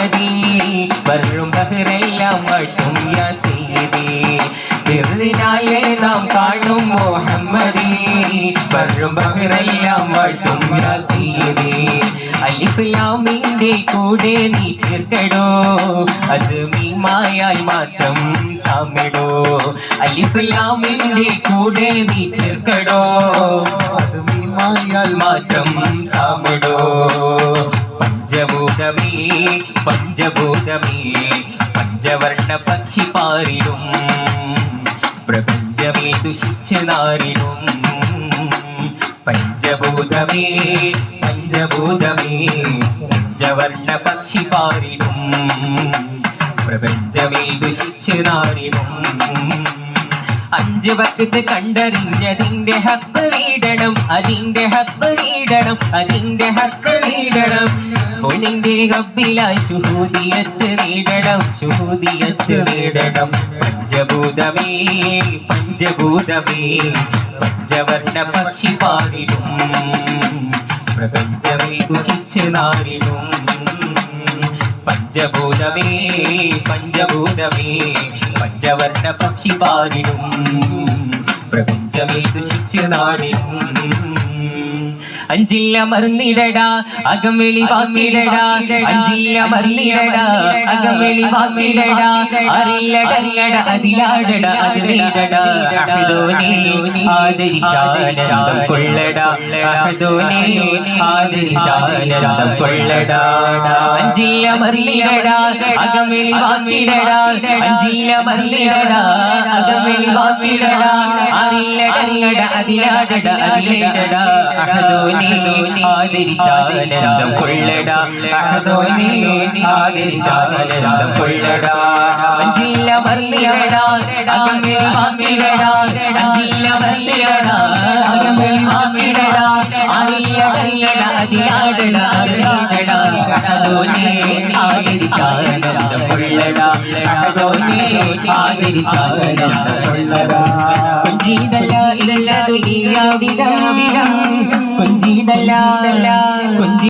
മുഹമ്മദി വരും ബഹറെല്ലാം വട്ടും യാ സയ്യിദി ബിർറിനാലെ നാം കാണും മുഹമ്മദി. വരും ബഹറെല്ലാം വട്ടും യാ സയ്യിദി അലിഫ് ലാമിന്റെ കൂടെ നീ ചേർക്കടോ. അത് മീമായാൽ മാത്രം താമിടോ. അലിഫ്ലാമിന്റെ കൂടെ നീ ചേർക്കടോ. അത് മീമായാൽ മാത്രം താമിടോ. പഞ്ചഭൂതമേ പഞ്ചവർണ പക്ഷി പാരിടും. പ്രപഞ്ചമേ ദുഷിച്ച് നാരിടും. പഞ്ചഭൂതമേ പഞ്ചഭൂതമേ പഞ്ചവർണ പക്ഷി പാരിടും. പ്രപഞ്ചമേ ദുഷിച്ച് നാരിടും. അഞ്ച് വക്കത്ത് കണ്ടറിഞ്ഞതിന്റെ ഹക്ക് വീടണം അതിന്റെ ഹക്ക് വീടണം അതിന്റെ ഹക്ക് വീടണം പൊന്നിന്റെ ഹബ്ബിലായി ശുഹൂദിയത്ത് നേടണം ശുഹൂദിയത്ത് നേടണം. പഞ്ചഭൂതമേ പഞ്ചഭൂതമേ പഞ്ചവർണ പക്ഷി പാടിടും. പ്രപഞ്ചമേ കുശിച്ച് നാടിടും. പഞ്ചഭൂതമേ പഞ്ചഭൂതമേ പഞ്ചവർണ പക്ഷി പാടിടും. പ്രപഞ്ചമേ ദുഷിച്ച് നാടിടും. അഞ്ചില്ല മറുന്നിടടാ അകമെളി വാങ്ങിടടാ അഞ്ചില്ല മറുന്നിടടാ അകമെളി വാങ്ങിടടാ അറിയില്ലടങ്ങട അതിലാടട അത് നീടടാ അഹദോനെ ആദരിച്ചാനന്ദം കൊള്ളടാ അഹദോനെ ആദരിച്ചാനന്ദം കൊള്ളടാ. അഞ്ചില്ല മറുന്നിടടാ അകമെളി വാങ്ങിടടാ അഞ്ചില്ല മറുന്നിടടാ അകമെളി വാങ്ങിടടാ അറിയില്ലടങ്ങട അതിലാടട അതിലേടടാ അഹദോനെ ആദരിച്ചാനന്ദം കൊള്ളടാ. അഹദോനെ ആദരിച്ചാനന്ദം കൊള്ളടാ. അഞ്ചില്ല മറുന്നിടടാ അകമെളി വാങ്ങിടടാ അഞ്ചില്ല മറുന്നിടടാ അകമെളി വാങ്ങിടടാ അറിയില്ലടങ്ങട അതിലാടട അതിലേടടാ അഹദോനെ ആദരിച്ചാനന്ദം കൊള്ളടാ. അഹദോനെ ആദരിച്ചാനന്ദം കൊള്ളടാ. കൊഞ്ചിടല ഇതല്ല ദുനിയാവിടം കൊഞ്ചിടല കൊഞ്ചി